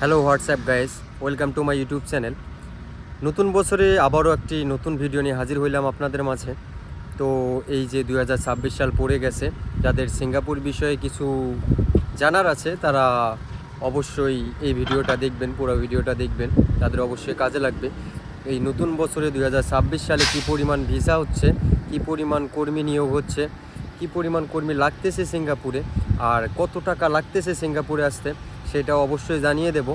Hello WhatsApp guys, welcome to my YouTube channel. নতুন বছরে আবারও একটি নতুন ভিডিও নিয়ে হাজির হইলাম আপনাদের মাঝে। তো এই যে দু হাজার ছাব্বিশ সাল পড়ে গেছে, যাদের সিঙ্গাপুর বিষয়ে কিছু জানার আছে, তারা অবশ্যই এই ভিডিওটা দেখবেন, পুরো ভিডিওটা দেখবেন। তাদের অবশ্যই কাজে লাগবে। এই নতুন বছরে দু হাজার ছাব্বিশ সালে কী পরিমাণ ভিসা হচ্ছে, কী পরিমাণ কর্মী নিয়োগ হচ্ছে, কী পরিমাণ কর্মী লাগতেছে সিঙ্গাপুরে, আর কত টাকা লাগতেছে সিঙ্গাপুরে আসতে সেটা অবশ্যই জানিয়ে দেব।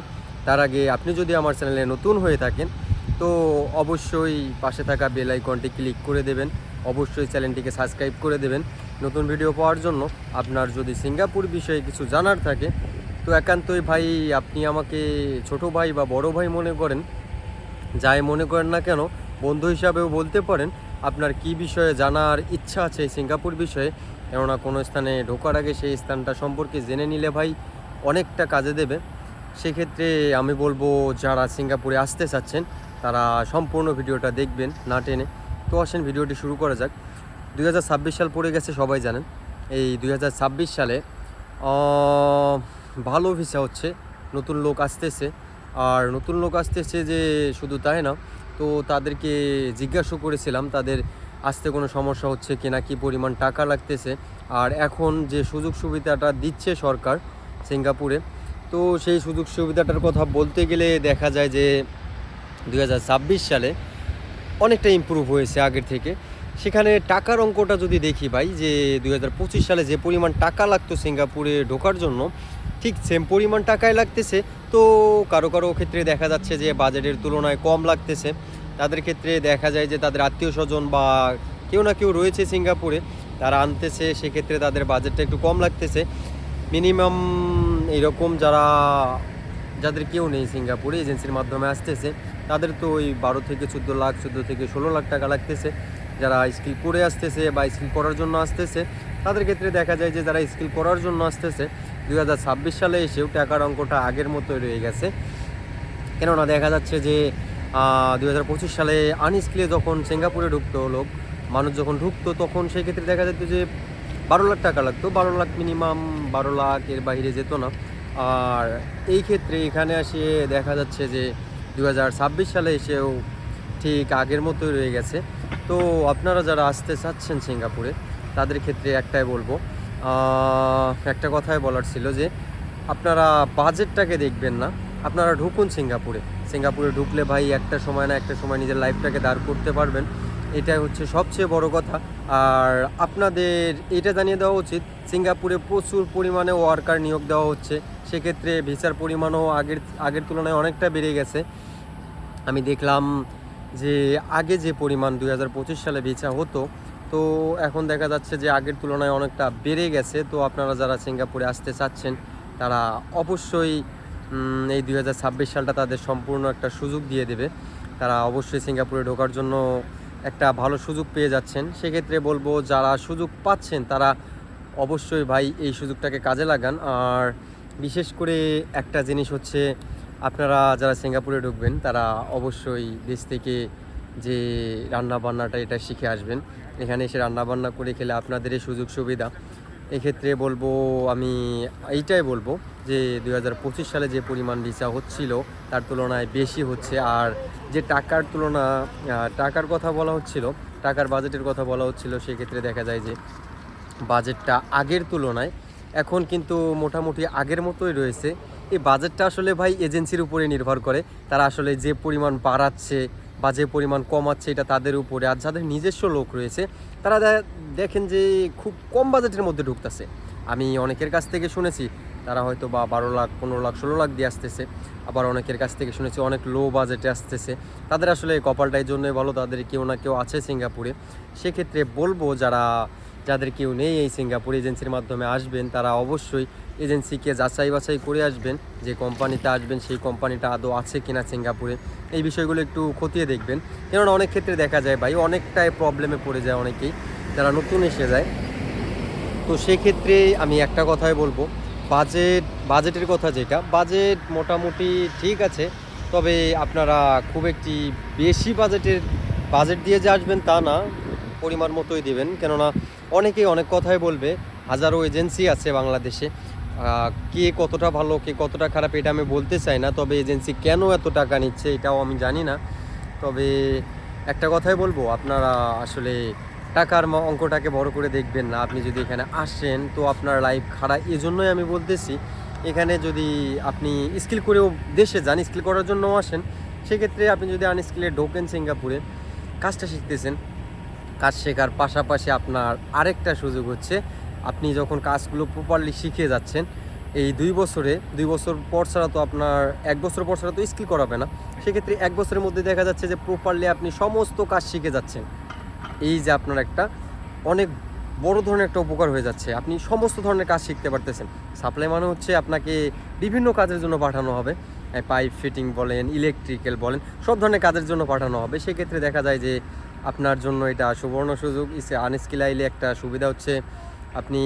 তার আগে আপনি যদি আমার চ্যানেলে নতুন হয়ে থাকেন, তো অবশ্যই পাশে থাকা বেল আইকনটি ক্লিক করে দেবেন। অবশ্যই চ্যানেলটিকে সাবস্ক্রাইব করে দেবেন। নতুন ভিডিও পাওয়ার জন্য আপনার যদি সিঙ্গাপুর বিষয়ে কিছু জানার থাকে, তো একান্তই ভাই আপনি আমাকে ছোট ভাই বা বড় ভাই মনে করেন, যাই মনে করেন না কেন, বন্ধু হিসাবেও বলতে পারেন আপনার কি বিষয়ে জানার ইচ্ছা আছে সিঙ্গাপুর বিষয়ে। কেননা কোনো স্থানে ঢোকার আগে সেই স্থানটা সম্পর্কে জেনে নিলে ভাই অনেকটা কাজে দেবে। সেক্ষেত্রে আমি বলব, যারা সিঙ্গাপুরে আসতে চাচ্ছেন, তারা সম্পূর্ণ ভিডিওটা দেখবেন না টেনে। তো আসেন, ভিডিওটি শুরু করা যাক। দুই হাজার ছাব্বিশ সাল পড়ে গেছে, সবাই জানেন। এই দুই হাজার ছাব্বিশ সালে ভালো ভিসা হচ্ছে, নতুন লোক আসতেছে। আর নতুন লোক আসতেছে যে শুধু তাই না, তো তাদেরকে জিজ্ঞাসা করেছিলাম, তাদের আসতে কোনো সমস্যা হচ্ছে কিনা, কি পরিমাণ টাকা লাগতেছে। আর এখন যে সুযোগ সুবিধাটা দিচ্ছে সরকার সিঙ্গাপুরে। তো সেই সুযোগ সুবিধাটার কথা বলতে গেলে দেখা যায় যে দু হাজার ছাব্বিশ সালে অনেকটা ইমপ্রুভ হয়েছে আগের থেকে। সেখানে টাকার অঙ্কটা যদি দেখি ভাই, যে দু হাজার পঁচিশ সালে যে পরিমাণ টাকা লাগতো সিঙ্গাপুরে ঢোকার জন্য, ঠিক সেম পরিমাণ টাকাই লাগতেছে। তো কারও কারও ক্ষেত্রে দেখা যাচ্ছে যে বাজেটের তুলনায় কম লাগতেছে। তাদের ক্ষেত্রে দেখা যায় যে তাদের আত্মীয় স্বজন বা কেউ না কেউ রয়েছে সিঙ্গাপুরে, তারা আনতেছে, সেক্ষেত্রে তাদের বাজেটটা একটু কম লাগতেছে। মিনিমাম এরকম যারা, যাদের কেউ নেই সিঙ্গাপুরে, এজেন্সির মাধ্যমে আসতেছে, তাদের তো ওই বারো থেকে চোদ্দ লাখ, চোদ্দ থেকে ষোলো লাখ টাকা লাগতেছে। যারা স্কিল করে আসতেছে বা স্কিল করার জন্য আসতেছে, তাদের ক্ষেত্রে দেখা যায় যে যারা স্কিল করার জন্য আসতেছে দু হাজার ছাব্বিশ সালে এসেও টাকার অঙ্কটা আগের মতোই রয়ে গেছে। কেননা দেখা যাচ্ছে যে দুই হাজার পঁচিশ সালে আনস্কিলে যখন সিঙ্গাপুরে ঢুকতো লোক, মানুষ যখন ঢুকতো, তখন সেক্ষেত্রে দেখা যেত যে বারো লাখ টাকা লাগতো, বারো লাখ মিনিমাম বারো লাখ এর বাইরে যেত না। আর এই ক্ষেত্রে এখানে আসে দেখা যাচ্ছে যে দু হাজার ছাব্বিশ সালে এসেও ঠিক আগের মতোই রয়ে গেছে। তো আপনারা যারা আসতে চাচ্ছেন সিঙ্গাপুরে, তাদের ক্ষেত্রে একটাই বলব একটা কথাই বলার ছিল যে আপনারা বাজেটটাকে দেখবেন না, আপনারা ঢুকুন সিঙ্গাপুরে। সিঙ্গাপুরে ঢুকলে ভাই একটা সময় না একটা সময় নিজের লাইফটাকে দাঁড় করতে পারবেন। এটাই হচ্ছে সবচেয়ে বড় কথা। আর আপনাদের এটা জানিয়ে দেওয়া উচিত, সিঙ্গাপুরে প্রচুর পরিমাণে ওয়ার্কার নিয়োগ দেওয়া হচ্ছে। সেক্ষেত্রে ভিসার পরিমাণও আগের আগের তুলনায় অনেকটা বেড়ে গেছে। আমি দেখলাম যে আগে যে পরিমাণ দু হাজার পঁচিশ সালে ভিসা হতো, তো এখন দেখা যাচ্ছে যে আগের তুলনায় অনেকটা বেড়ে গেছে। তো আপনারা যারা সিঙ্গাপুরে আসতে চাচ্ছেন, তারা অবশ্যই এই দু হাজার ছাব্বিশ সালটা তাদের সম্পূর্ণ একটা সুযোগ দিয়ে দেবে। তারা অবশ্যই সিঙ্গাপুরে ঢোকার জন্য একটা ভালো সুযোগ পেয়ে যাচ্ছেন। সেক্ষেত্রে বলব, যারা সুযোগ পাচ্ছেন, তারা অবশ্যই ভাই এই সুযোগটাকে কাজে লাগান। আর বিশেষ করে একটা জিনিস হচ্ছে, আপনারা যারা সিঙ্গাপুরে ঢুকবেন, তারা অবশ্যই দেশ থেকে যে রান্না বান্নাটা এটা শিখে আসবেন। এখানে এসে রান্না বান্না করে খেলে আপনাদেরই সুযোগ সুবিধা। এক্ষেত্রে বলব আমি এইটাই বলব যে দু হাজার পঁচিশ সালে যে পরিমাণ ভিসা হচ্ছিল, তার তুলনায় বেশি হচ্ছে। আর যে টাকার তুলনা টাকার কথা বলা হচ্ছিল, টাকার বাজেটের কথা বলা হচ্ছিল, সেক্ষেত্রে দেখা যায় যে বাজেটটা আগের তুলনায় এখন কিন্তু মোটামুটি আগের মতোই রয়েছে। এই বাজেটটা আসলে ভাই এজেন্সির উপরে নির্ভর করে। তারা আসলে যে পরিমাণ বাড়াচ্ছে বা যে পরিমাণ কমাচ্ছে এটা তাদের উপরে, আর যাদের নিজস্ব লোক রয়েছে, তারা দেখেন যে খুব কম বাজেটের মধ্যে ঢুকতেছে। আমি অনেকের কাছ থেকে শুনেছি, তারা হয়তো বা বারো লাখ, পনেরো লাখ, ষোলো লাখ দিয়ে আসতেছে। আবার অনেকের কাছ থেকে শুনেছি, অনেক লো বাজেটে আসতেছে। তাদের আসলে কপালটাই জন্যই বলো তাদের কেউ না কেউ আছে সিঙ্গাপুরে। সেক্ষেত্রে বলব যারা যাদের কেউ নেই এই সিঙ্গাপুর এজেন্সির মাধ্যমে আসবেন, তারা অবশ্যই এজেন্সিকে যাচাই বাছাই করে আসবেন যে কোম্পানিতে আসবেন, সেই কোম্পানিটা আদৌ আছে কিনা সিঙ্গাপুরে। এই বিষয়গুলো একটু খতিয়ে দেখবেন। কেননা অনেক ক্ষেত্রে দেখা যায় ভাই, অনেকটাই প্রবলেমে পড়ে যায় অনেকেই, যারা নতুন এসে যায়। তো সেক্ষেত্রে আমি একটা কথাই বলব, বাজেট, বাজেটের কথা যেটা, বাজেট মোটামুটি ঠিক আছে, তবে আপনারা খুব একটি বেশি বাজেটের, বাজেট দিয়ে যে আসবেন তা না, পরিমাণ মতোই দেবেন। কেননা অনেকেই অনেক কথাই বলবে। হাজারো এজেন্সি আছে বাংলাদেশে। কে কতটা ভালো, কে কতটা খারাপ এটা আমি বলতে চাই না, তবে এজেন্সি কেন এত টাকা নিচ্ছে এটাও আমি জানি না। তবে একটা কথাই বলব, আপনারা আসলে টাকার অঙ্কটাকে বড় করে দেখবেন না। আপনি যদি এখানে আসেন, তো আপনার লাইফ খারাপ, এজন্যই আমি বলতেছি, এখানে যদি আপনি স্কিল করেও দেশে যান স্কিল করার জন্য আসেন, সেক্ষেত্রে আপনি যদি আনস্কিলে ঢোকেন সিঙ্গাপুরে, কাজটা শিখতেছেন কাজ শেখার পাশাপাশি আপনার আরেকটা সুযোগ হচ্ছে, আপনি যখন কাজগুলো প্রপারলি শিখে যাচ্ছেন, এই দুই বছরে, দুই বছর পর ছাড়া তো আপনার, এক বছর পর ছাড়া তো স্কিল করাবে না। সেক্ষেত্রে এক বছরের মধ্যে দেখা যাচ্ছে যে প্রপারলি আপনি সমস্ত কাজ শিখে যাচ্ছেন। এই যে আপনার একটা অনেক বড় ধরনের একটা উপকার হয়ে যাচ্ছে। আপনি সমস্ত ধরনের কাজ শিখতে পারতেছেন। সাপ্লাই মানে হচ্ছে আপনাকে বিভিন্ন কাজের জন্য পাঠানো হবে। পাইপ ফিটিং বলেন ইলেকট্রিক্যাল বলেন, সব ধরনের কাজের জন্য পাঠানো হবে। সেক্ষেত্রে দেখা যায় যে আপনার জন্য এটা সুবর্ণ সুযোগ আনস্কিল আইলে একটা সুবিধা হচ্ছে, আপনি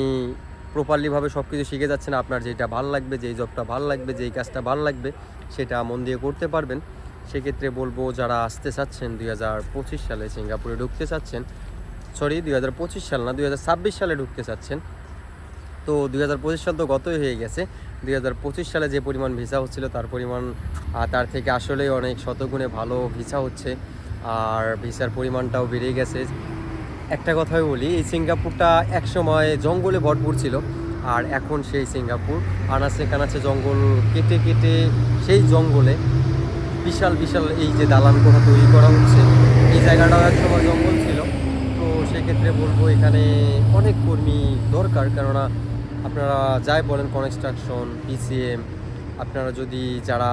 প্রপারলিভাবে সব কিছু শিখে যাচ্ছেন, আপনার যেটা ভালো লাগবে, যেই জবটা ভালো লাগবে, যেই কাজটা ভালো লাগবে, সেটা মন দিয়ে করতে পারবেন। সেক্ষেত্রে বলব, যারা আসতে চাচ্ছেন, দুই হাজার পঁচিশ সালে সিঙ্গাপুরে ঢুকতে চাচ্ছেন সরি দুই হাজার পঁচিশ সাল না, দুই হাজার ছাব্বিশ সালে ঢুকতে চাচ্ছেন, তো দুই হাজার পঁচিশ সাল তো গতই হয়ে গেছে। দুই হাজার পঁচিশ সালে যে পরিমাণ ভিসা হচ্ছিল, তার পরিমাণ তার থেকে আসলেই অনেক শতগুণে ভালো ভিসা হচ্ছে। আর ভিসার পরিমাণটাও বেড়ে গেছে। একটা কথাই বলি, এই সিঙ্গাপুরটা একসময় জঙ্গলে ভরপুর ছিল আর এখন সেই সিঙ্গাপুর। আনাচে কানাচে জঙ্গল, কেটে কেটে সেই জঙ্গলে বিশাল বিশাল এই যে দালান কোঠা তৈরি করা হচ্ছে, এই জায়গাটাও একসময় জঙ্গল ছিল। তো সেক্ষেত্রে বলব এখানে অনেক কর্মী দরকার, কেননা আপনারা যাই বলেন কনস্ট্রাকশন পিসিএম আপনারা যদি যারা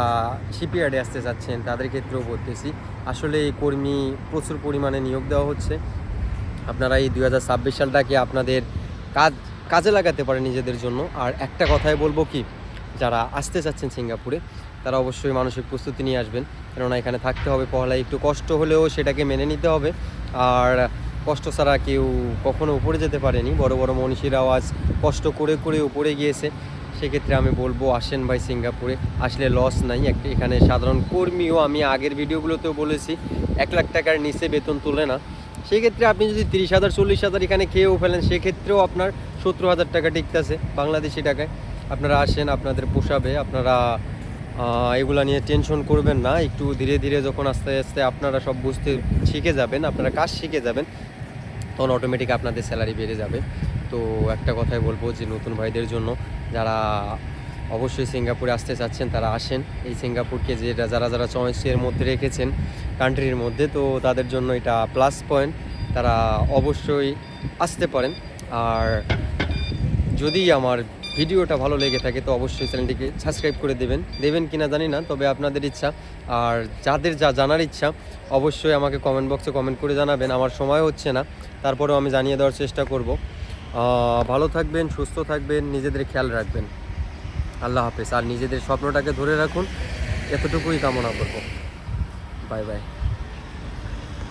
শিপইয়ার্ডে আসতে চাচ্ছেন, তাদের ক্ষেত্রেও বলতেছি, আসলে এই কর্মী প্রচুর পরিমাণে নিয়োগ দেওয়া হচ্ছে। আপনারা এই দুই হাজার ছাব্বিশ সালটাকে আপনাদের কাজ, কাজে লাগাতে পারে নিজেদের জন্য। আর একটা কথাই বলব কি, যারা আসতে চাচ্ছেন সিঙ্গাপুরে, তারা অবশ্যই মানসিক প্রস্তুতি নিয়ে আসবেন। কেননা এখানে থাকতে হবে পহলায় একটু কষ্ট হলেও সেটাকে মেনে নিতে হবে। আর কষ্ট ছাড়া কেউ কখনো উপরে যেতে পারেনি। বড় বড় মনীষীরাও আজ কষ্ট করে করে উপরে গিয়েছে। সেক্ষেত্রে আমি বলব, আসেন ভাই সিঙ্গাপুরে। আসলে লস নাই। এখানে সাধারণ কর্মীও আমি আগের ভিডিওগুলোতেও বলেছি, এক লাখ টাকার নিচে বেতন তোলে না। সেক্ষেত্রে আপনি যদি তিরিশ হাজার, চল্লিশ হাজার এখানে খেয়েও ফেলেন, সেক্ষেত্রেও আপনার সত্তর হাজার টাকা টিকতেছে বাংলাদেশি টাকায়। আপনারা আসেন, আপনাদের পোষাবে, আপনারা এগুলা নিয়ে টেনশন করবেন না। একটু ধীরে ধীরে যখন আস্তে আস্তে আপনারা সব বুঝতে শিখে যাবেন, আপনারা কাজ শিখে যাবেন, তখন অটোমেটিক আপনাদের স্যালারি বেড়ে যাবে। তো একটা কথাই বলব যে নতুন ভাইদের জন্য যারা অবশ্যই সিঙ্গাপুরে আসতে চাচ্ছেন, তারা আসেন। এই সিঙ্গাপুরকে যেটা যারা যারা চয়েসের মধ্যে রেখেছেন কান্ট্রির মধ্যে, তো তাদের জন্য এটা প্লাস পয়েন্ট তারা অবশ্যই আসতে পারেন। আর যদি আমার ভিডিওটা ভালো লেগে থাকে, তো অবশ্যই চ্যানেলটিকে সাবস্ক্রাইব করে দেবেন। দেবেন কি না জানি না, তবে আপনাদের ইচ্ছা। আর যাদের যা জানার ইচ্ছা, অবশ্যই আমাকে কমেন্ট বক্সে কমেন্ট করে জানাবেন। আমার সময় হচ্ছে না, তারপরেও আমি জানিয়ে দেওয়ার চেষ্টা করব। ভালো থাকবেন, সুস্থ থাকবেন, নিজেদের খেয়াল রাখবেন। আল্লাহ হাফেজ। আর নিজেদের স্বপ্নটাকে ধরে রাখুন। এতটুকুই কামনা করব। Bye bye.